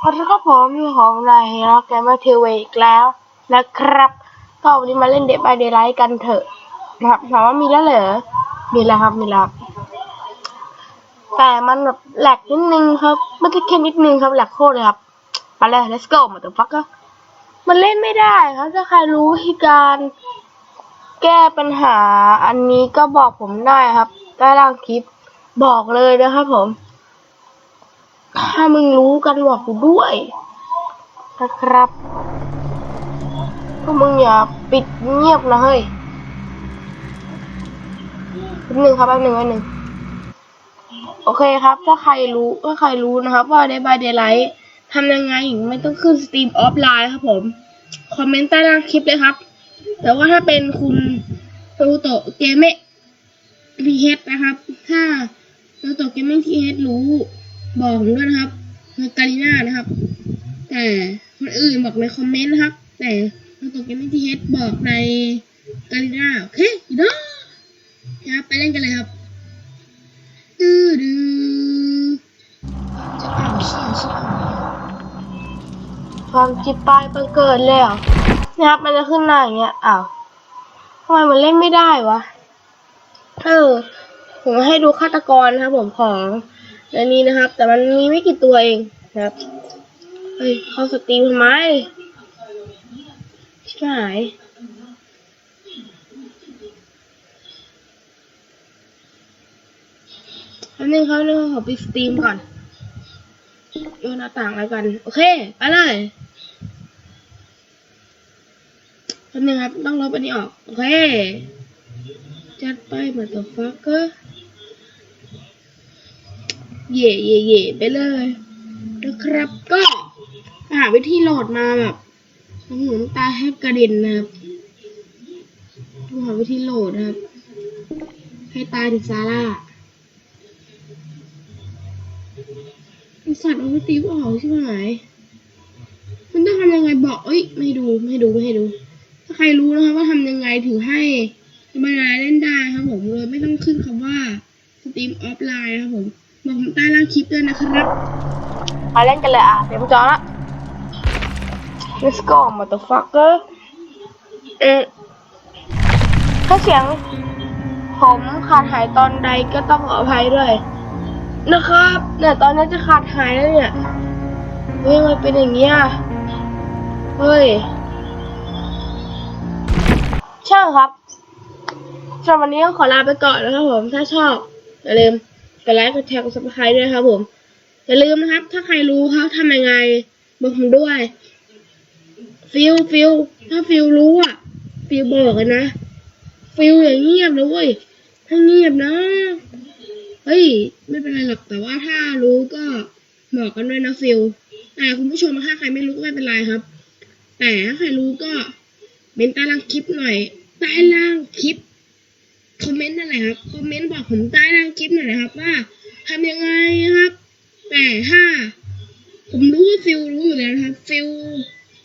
ขอโทษครับผมมีของนายฮะแกมาเทเวอีกแล้วนะครับ ก็วันนี้มาเล่นเดบายเดไลท์กันเถอะนะครับถามว่ามีแล้วเหรอ มีแล้วครับ มีแล้วแต่มันแบบแหลกนิดนึงครับไม่ใช่แค่นิดนึงครับแหลกโคตรเลยครับไปเลย let's go มาตัวฟักก็มันเล่นไม่ได้ครับถ้าใครรู้วิธีการแก้ปัญหาอันนี้ก็บอกผมได้ครับใต้ล่างคลิปบอกเลยนะครับผม ถ้ามึงรู้กันบอกกูด้วยนะครับพวกมึงอย่าปิดเงียบนะเฮ้ยแป๊บหนึ่งครับแป๊บหนึ่งแป๊บหนึ่งโอเคครับ ถ้าใครรู้ถ้าใครรู้นะครับ ว่า Day by Daylight ทำยังไงถึงไม่ต้องขึ้นสตรีมออฟไลน์ครับผม คอมเมนต์ใต้ล่างคลิปเลยครับ แต่ว่าถ้าเป็นคุณโตโตเกมเมพีเฮดนะครับ ถ้าโตโตเกมเมพีเฮดรู้ บอกผมด้วยนะครับในกาลิน่านะครับ แต่คนอื่นบอกในคอมเมนต์นะครับ แต่โตโตะเกมเมพีเฮดบอกในกาลิน่าโอเคอีเด้อครับไปเล่นกันเลยครับดื้อดื้อจะเอาเชี่ยเชี่ยความจิบปลายบังเกิดแล้วนะครับมันจะขึ้นหน้าอย่างเงี้ยอ้าวทำไมมันเล่นไม่ได้วะเออผมให้ดูฆาตกรนะครับผมของ อันนี้นะครับ แต่มันมีไม่กี่ตัวเองนะครับ เฮ้ยเขาสตรีมทำไมชิบหายอันนึงครับนึงขอปิดสตรีมก่อนโยนหน้าต่างอะไรกัน โอเค ไปเลยแป๊บนึงครับ ต้องลบอันนี้ออก โอเค จัดไปมาตัวฟักเกอร์ เย่เย่เย่ไปเลยนะครับ ก็หาวิธีโหลดมาแบบน้ำหูน้ำตาแทบกระเด็นนะครับหาวิธีโหลดนะครับ ให้ตายถึงซาร่าไอสัตว์เอาไปตีวออกใช่ไหมมันต้องทำยังไงบอก เอ้ย ไม่ดู ไม่ดู ไม่ดู ถ้าใครรู้นะครับว่าทำยังไงถึงให้บรรดาเล่นได้ครับผมเลยไม่ต้องขึ้นคำว่าสตรีมออฟไลน์นะครับผม บอกผมใต้ล่างคลิปด้วยนะครับ มาเล่นกันเลยอะเดี๋ยวผมจอละ let's go motherfucker เออถ้าเสียง ผมขาดหายตอนใดก็ต้องขออภัยด้วย นะครับเนี่ยตอนนี้จะขาดหายแล้วเนี่ยเฮ้ยมันเป็นอย่างเงี้ยเฮ้ยช่างครับสำหรับวันนี้ก็ขอลาไปก่อนนะครับผม ถ้าชอบอย่าลืม กดไลค์กดแชร์กดซับสไครต์ด้วยครับ ผมอย่าลืมนะครับ ถ้าใครรู้เขาทำยังไงบอกผมด้วย ฟิลฟิลถ้าฟิลรู้อะ ฟิลบอกเลยนะ ฟิลอย่างเงียบนะเว้ยถ้าเงียบนะ เฮ้ย ไม่เป็นไรหรอกแต่ว่าถ้ารู้ก็บอกกันด้วยนะฟิลแต่คุณผู้ชมถ้าใครไม่รู้ก็ไม่เป็นไรครับ แต่ถ้าใครรู้ก็เมนต้ล่างคลิปหน่อยใต้ล่างคลิป คอมเมนต์นั่นแหละครับ คอมเมนต์บอกผมใต้ล่างคลิปหน่อยนะครับ ว่าทำยังไงครับ แต่ถ้า ผมรู้ว่าฟิลรู้อยู่แล้วครับ ฟิล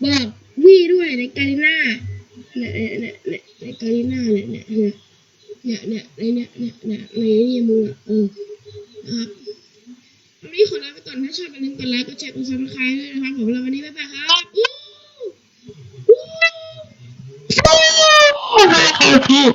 บอกวี่ด้วยในกาลิน่าเนี่ยเนี่ยเนี่ยในกาลิน่าเนี่ยเนี่ยเนี่ยเนี่ยเนี่ยเนี่ยเนี่ยเนนี่ยมือเออครับวันนี้ขอลาไปก่อนถ้าชอบอย่าลืมกดไลค์กดแชร์กดซับสไครต์ด้วยนะครับผมเราวันนี้บ๊ายบครับอู้ Oh,